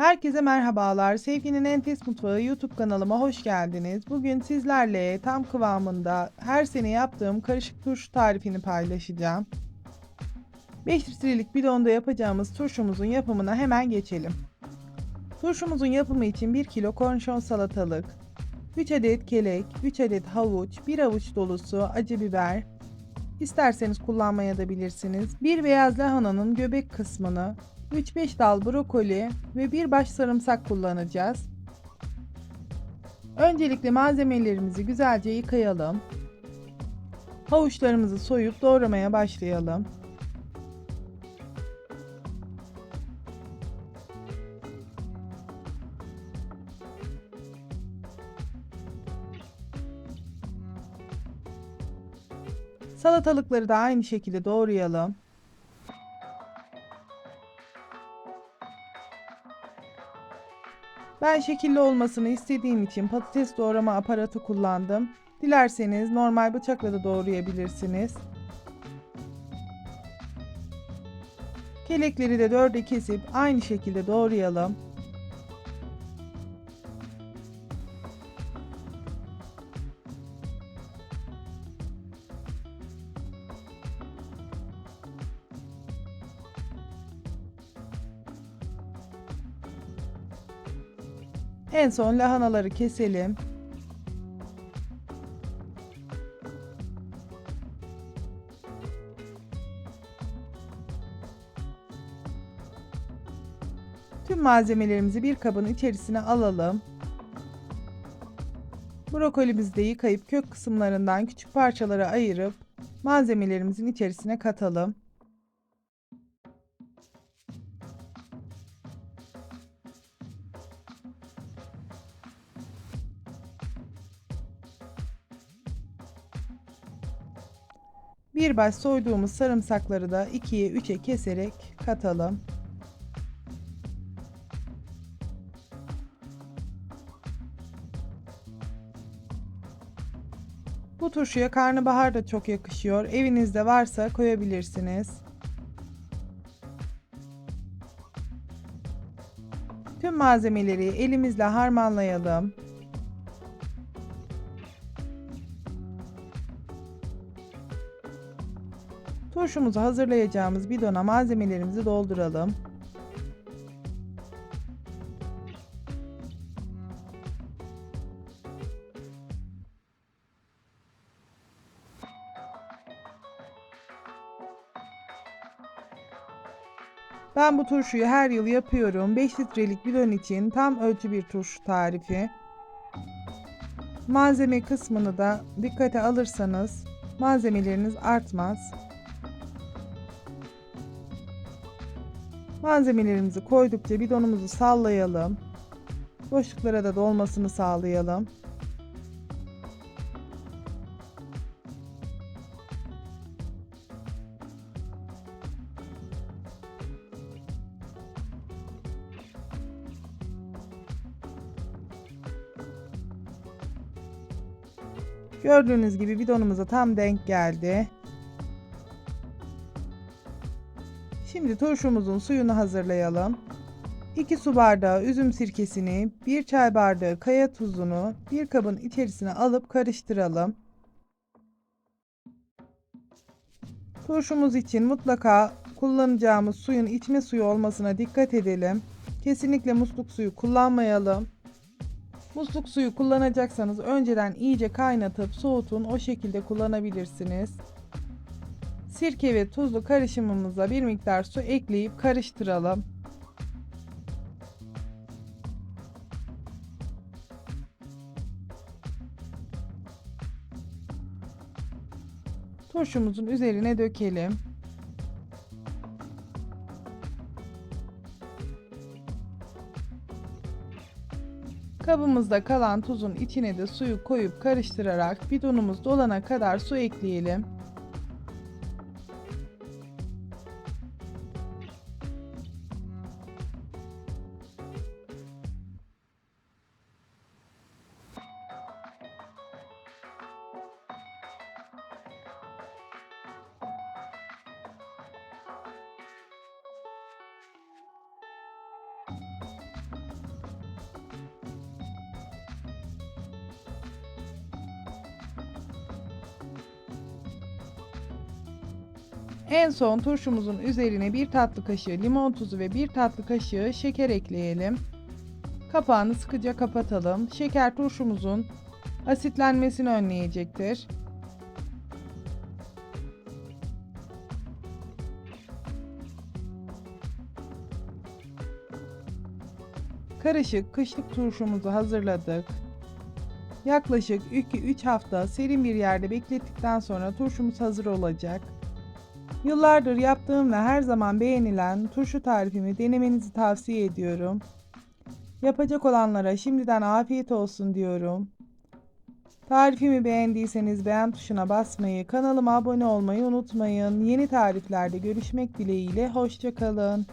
Herkese merhabalar. Sevginin Enfes Mutfağı YouTube kanalıma hoş geldiniz. Bugün sizlerle tam kıvamında her sene yaptığım karışık turşu tarifini paylaşacağım. 5 litrelik bidonda yapacağımız turşumuzun yapımına hemen geçelim. Turşumuzun yapımı için 1 kilo kornişon salatalık, 3 adet kelek, 3 adet havuç, 1 avuç dolusu acı biber, isterseniz kullanmaya da bilirsiniz. 1 beyaz lahananın göbek kısmını, 3-5 dal brokoli ve bir baş sarımsak kullanacağız. Öncelikle malzemelerimizi güzelce yıkayalım. Havuçlarımızı soyup doğramaya başlayalım. Salatalıkları da aynı şekilde doğrayalım. Ben şekilli olmasını istediğim için patates doğrama aparatı kullandım. Dilerseniz normal bıçakla da doğrayabilirsiniz. Kelekleri de dörde kesip aynı şekilde doğrayalım. En son lahanaları keselim. Tüm malzemelerimizi bir kabın içerisine alalım. Brokolimizi de yıkayıp kök kısımlarından küçük parçalara ayırıp malzemelerimizin içerisine katalım. Bir baş soyduğumuz sarımsakları da 2'ye 3'e keserek katalım. Bu turşuya karnabahar da çok yakışıyor. Evinizde varsa koyabilirsiniz. Tüm malzemeleri elimizle harmanlayalım. Turşumuzu hazırlayacağımız bidona malzemelerimizi dolduralım. Ben bu turşuyu her yıl yapıyorum. 5 litrelik bidon için tam ölçü bir turşu tarifi. Malzeme kısmını da dikkate alırsanız malzemeleriniz artmaz. Malzemelerimizi koydukça bidonumuzu sallayalım. Boşluklara da dolmasını sağlayalım. Gördüğünüz gibi bidonumuza tam denk geldi. Şimdi turşumuzun suyunu hazırlayalım. 2 su bardağı üzüm sirkesini, 1 çay bardağı kaya tuzunu bir kabın içerisine alıp karıştıralım. Turşumuz için mutlaka kullanacağımız suyun içme suyu olmasına dikkat edelim. Kesinlikle musluk suyu kullanmayalım. Musluk suyu kullanacaksanız önceden iyice kaynatıp soğutun o şekilde kullanabilirsiniz. Sirke ve tuzlu karışımımıza bir miktar su ekleyip karıştıralım. Turşumuzun üzerine dökelim. Kabımızda kalan tuzun içine de suyu koyup karıştırarak bidonumuz dolana kadar su ekleyelim. En son turşumuzun üzerine bir tatlı kaşığı limon tuzu ve bir tatlı kaşığı şeker ekleyelim. Kapağını sıkıca kapatalım. Şeker turşumuzun asitlenmesini önleyecektir. Karışık kışlık turşumuzu hazırladık. Yaklaşık 2-3 hafta serin bir yerde beklettikten sonra turşumuz hazır olacak. Yıllardır yaptığım ve her zaman beğenilen turşu tarifimi denemenizi tavsiye ediyorum. Yapacak olanlara şimdiden afiyet olsun diyorum. Tarifimi beğendiyseniz beğen tuşuna basmayı, kanalıma abone olmayı unutmayın. Yeni tariflerde görüşmek dileğiyle, hoşçakalın.